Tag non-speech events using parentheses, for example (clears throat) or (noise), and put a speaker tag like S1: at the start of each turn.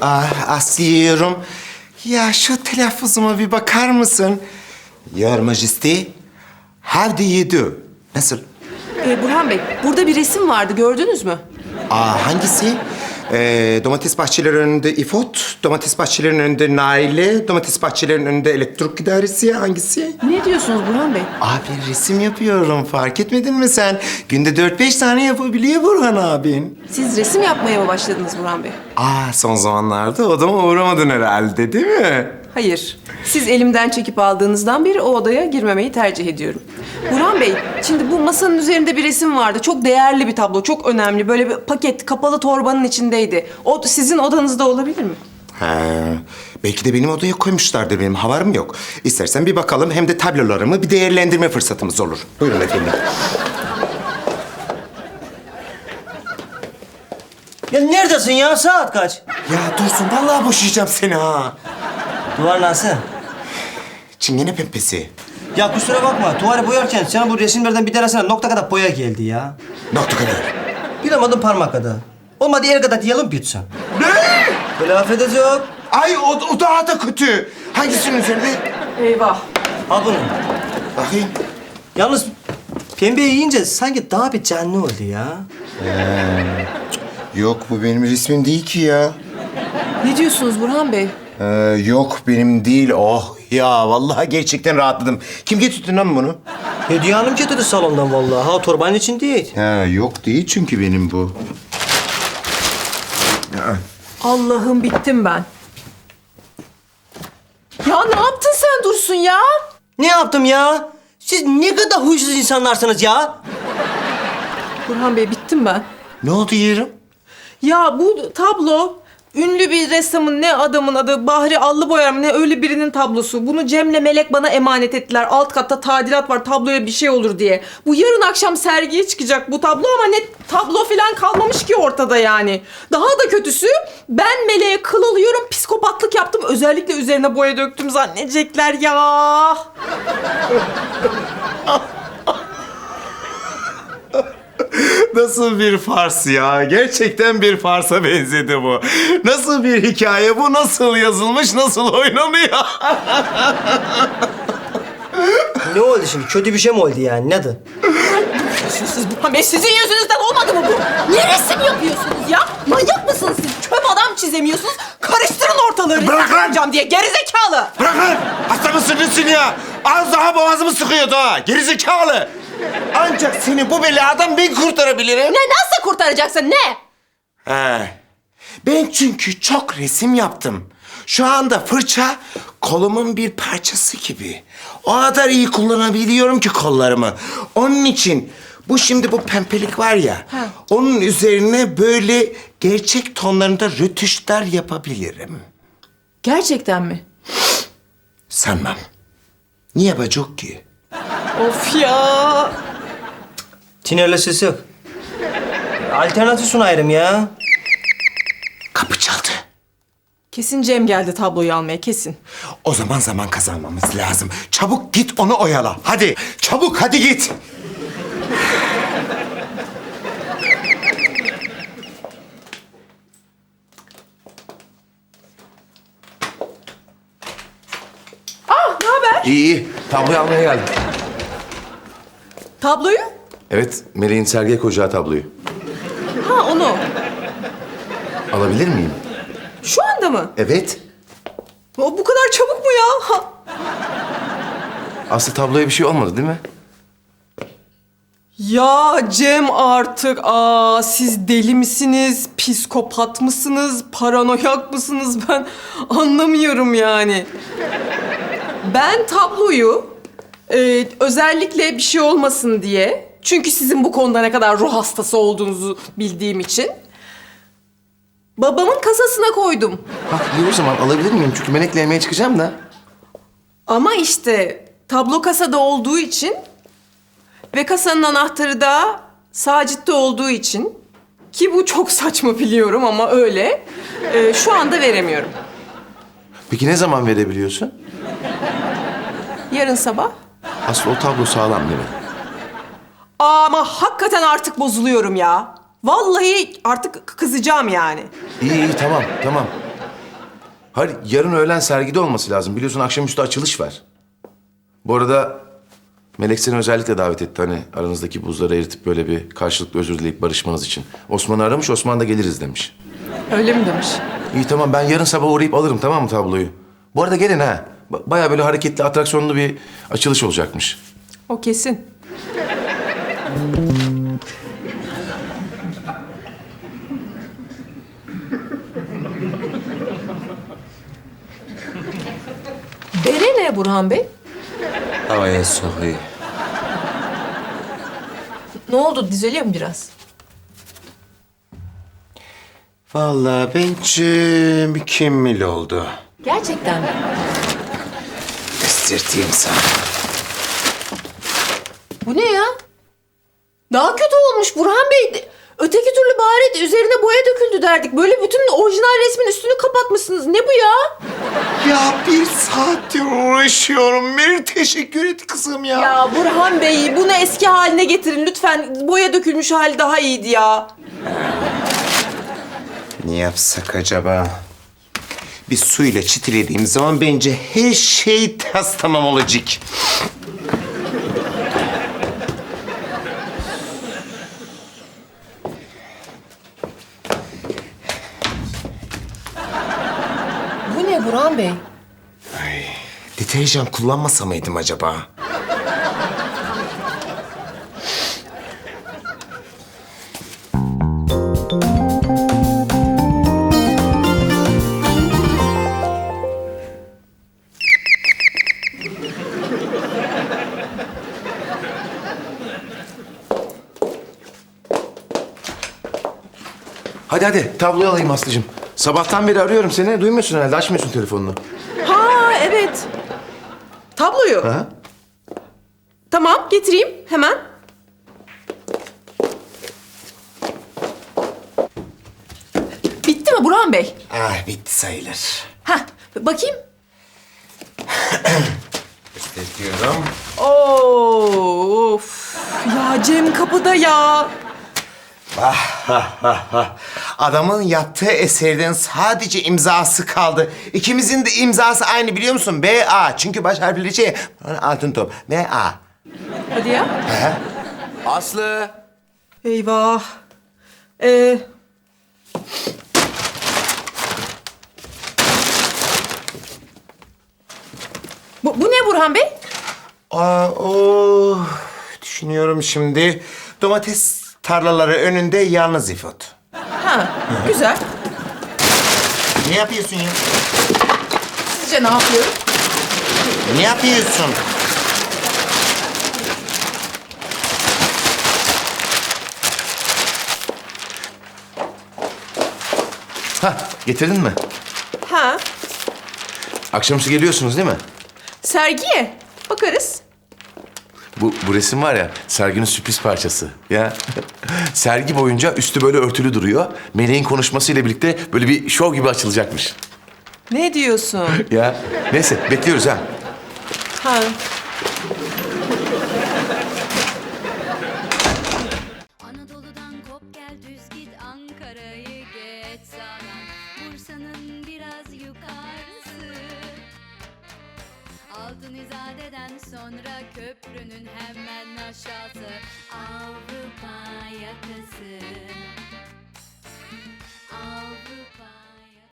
S1: Ah asıyorum. Ya şu telaffuzuma bir bakar mısın? Your Majesty, how do you do? Nasıl?
S2: Ee, Burhan Bey, burada bir resim vardı. Gördünüz mü?
S1: Aa hangisi? Ee, domates bahçeleri önünde İFOT, domates bahçelerinin önünde Naile, domates bahçelerinin önünde elektrik idaresi hangisi?
S2: Ne diyorsunuz Burhan Bey?
S1: Abi resim yapıyorum fark etmedin mi sen? Günde dört beş tane yapabiliyor Burhan abin.
S2: Siz resim yapmaya mı başladınız Burhan Bey?
S1: Aa son zamanlarda odama uğramadın herhalde değil mi?
S2: Hayır. Siz elimden çekip aldığınızdan beri o odaya girmemeyi tercih ediyorum. Burhan Bey, şimdi bu masanın üzerinde bir resim vardı. Çok değerli bir tablo, çok önemli. Böyle bir paket, kapalı torbanın içindeydi. O sizin odanızda olabilir mi?
S1: He, belki de benim odaya koymuşlardır benim haberim yok. İstersen bir bakalım hem de tablolarımı bir değerlendirme fırsatımız olur. Buyurun efendim.
S3: Ya neredesin ya? Saat kaç?
S1: Ya Dursun vallahi boşayacağım seni ha.
S3: Duvar nasıl?
S1: Çingene pempesi.
S3: Ya kusura bakma. Duvarı boyarken sana bu resimlerden bir tanesine nokta kadar boya geldi ya.
S1: Nokta kadar.
S3: Bilemedim parmak kadar. Olmadı el kadar diyelim bitsin.
S1: Ne?
S3: Böyle affedecek.
S1: Ay o, o daha da kötü. Hangisinin üzerinde?
S2: Eyvah.
S3: Al bunu.
S1: Bakayım.
S3: Yalnız pembe yiyince sanki daha bir canlı oldu ya.
S1: Yok bu benim resmim değil ki ya.
S2: Ne diyorsunuz Burhan Bey?
S1: Ee, yok benim değil. Oh ya vallahi gerçekten rahatladım. Kim getirdi lan bunu?
S3: Hediye Hanım getirdi salondan vallahi. Ha torbanın için değil.
S1: Ha yok değil çünkü benim bu. Ya,
S2: Allah'ım bittim ben. Ya ne yaptın sen Dursun ya?
S3: Ne yaptım ya? Siz ne kadar huysuz insanlarsınız ya.
S2: Burhan Bey bittim ben.
S1: Ne oldu yerim?
S2: Ya bu tablo ünlü bir ressamın ne adamın adı Bahri Allıboyar mı ne öyle birinin tablosu. Bunu Cem'le Melek bana emanet ettiler. Alt katta tadilat var tabloya bir şey olur diye. Bu yarın akşam sergiye çıkacak bu tablo ama ne tablo falan kalmamış ki ortada yani. Daha da kötüsü ben Melek'e kıl alıyorum psikopatlık yaptım. Özellikle üzerine boya döktüm zannedecekler ya. (laughs)
S1: Nasıl bir fars ya? Gerçekten bir farsa benzedi bu. Nasıl bir hikaye bu? Nasıl yazılmış? Nasıl oynanıyor? (laughs)
S3: Ne oldu şimdi? Kötü bir şey mi oldu yani? Nedir?
S2: Siz Burhan Bey sizin yüzünüzden olmadı mı bu? Niye resim yapıyorsunuz ya? Manyak mısınız siz? Çöp adam çizemiyorsunuz. Karıştırın ortalığı.
S1: Bırak
S2: resim
S1: lan!
S2: yapacağım diye gerizekalı.
S1: Bırakın! Hasta mısın nesin ya? Az daha boğazımı sıkıyordu ha. Gerizekalı. Ancak seni bu beladan ben kurtarabilirim.
S2: Ne nasıl kurtaracaksın ne?
S1: He. Ben çünkü çok resim yaptım. Şu anda fırça kolumun bir parçası gibi. O kadar iyi kullanabiliyorum ki kollarımı. Onun için bu şimdi bu pembelik var ya. Onun üzerine böyle gerçek tonlarında rötuşlar yapabilirim.
S2: Gerçekten mi?
S1: Sanmam. Niye bacak ki?
S2: Of ya.
S3: Tinerle ses yok. Alternatif sunayırım ya.
S1: Kapı çaldı.
S2: Kesin Cem geldi tabloyu almaya kesin.
S1: O zaman zaman kazanmamız lazım. Çabuk git onu oyala. Hadi çabuk hadi git.
S2: Ah ne haber?
S4: İyi iyi. Tabloyu almaya geldim.
S2: Tabloyu?
S4: Evet, Meleğin sergiye koyacağı tabloyu.
S2: Ha onu.
S4: Alabilir miyim?
S2: Şu anda mı?
S4: Evet.
S2: O bu kadar çabuk mu ya? Ha.
S4: Aslı tabloya bir şey olmadı değil mi?
S2: Ya Cem artık aa siz deli misiniz? Psikopat mısınız? Paranoyak mısınız? Ben anlamıyorum yani. Ben tabloyu e, özellikle bir şey olmasın diye çünkü sizin bu konuda ne kadar ruh hastası olduğunuzu bildiğim için babamın kasasına koydum.
S4: Bak iyi o zaman alabilir miyim? Çünkü Melek'le yemeğe çıkacağım da.
S2: Ama işte tablo kasada olduğu için ve kasanın anahtarı da Sacit'te olduğu için ki bu çok saçma biliyorum ama öyle. e, şu anda veremiyorum.
S4: Peki ne zaman verebiliyorsun?
S2: Yarın sabah.
S4: Aslı o tablo sağlam değil mi?
S2: Ama hakikaten artık bozuluyorum ya. Vallahi artık kızacağım yani.
S4: İyi iyi tamam tamam. Hayır yarın öğlen sergide olması lazım. Biliyorsun akşamüstü açılış var. Bu arada Melek seni özellikle davet etti. Hani aranızdaki buzları eritip böyle bir karşılıklı özür dileyip barışmanız için. Osman'ı aramış, Osman da geliriz demiş.
S2: Öyle mi demiş?
S4: İyi tamam ben yarın sabah uğrayıp alırım tamam mı tabloyu? Bu arada gelin ha. Ba- Bayağı böyle hareketli, atraksiyonlu bir açılış olacakmış.
S2: O kesin. Bere ne Burhan Bey?
S1: Havaya sokuyor.
S2: Ne oldu? Düzeliyor mu biraz?
S1: Vallahi bence mükemmel oldu.
S2: Gerçekten mi?
S1: Göstereyim sana.
S2: Bu ne ya? Daha kötü olmuş Burhan Bey. Öteki türlü bari üzerine boya döküldü derdik. Böyle bütün orijinal resmin üstünü kapatmışsınız. Ne bu ya?
S1: Ya bir saattir uğraşıyorum. Meri teşekkür et kızım ya.
S2: Ya Burhan Bey bunu eski haline getirin lütfen. Boya dökülmüş hali daha iyiydi ya.
S1: Ne yapsak acaba? Bir suyla çitilediğim zaman bence her şey tas tamam olacak.
S2: Bu ne Burhan Bey?
S1: Deterjan kullanmasa mıydım acaba?
S4: Hadi hadi tabloyu alayım Aslı'cığım. Sabahtan beri arıyorum seni. Duymuyorsun herhalde. Açmıyorsun telefonunu.
S2: Ha evet. Tabloyu.
S4: Ha?
S2: Tamam getireyim hemen. Bitti mi Burhan Bey?
S1: Ah bitti sayılır.
S2: Ha bakayım. (clears throat)
S1: Gösteriyorum.
S2: Of. Ya Cem kapıda ya.
S1: Adamın yaptığı eserden sadece imzası kaldı. İkimizin de imzası aynı biliyor musun? B.A. Çünkü baş harfleri şey. Altın top. B.A.
S2: Hadi ya.
S4: Aslı.
S2: Eyvah. Ee, bu, bu ne Burhan Bey?
S1: Aa, o düşünüyorum şimdi. Domates tarlaları önünde yalnız ifot.
S2: Ha, güzel.
S1: Ne yapıyorsun ya?
S2: Sizce ne yapıyorum?
S1: Ne yapıyorsun?
S4: Ha getirdin mi?
S2: Ha,
S4: Akşamüstü geliyorsunuz değil mi?
S2: sergiye. Bakarız.
S4: Bu, bu resim var ya serginin sürpriz parçası. Ya (laughs) sergi boyunca üstü böyle örtülü duruyor. Meleğin konuşmasıyla birlikte böyle bir şov gibi açılacakmış.
S2: Ne diyorsun?
S4: Ya neyse bekliyoruz ha.
S2: Ha.
S5: Altın İzade'den sonra köprünün hemen aşağısı. Avrupa yakası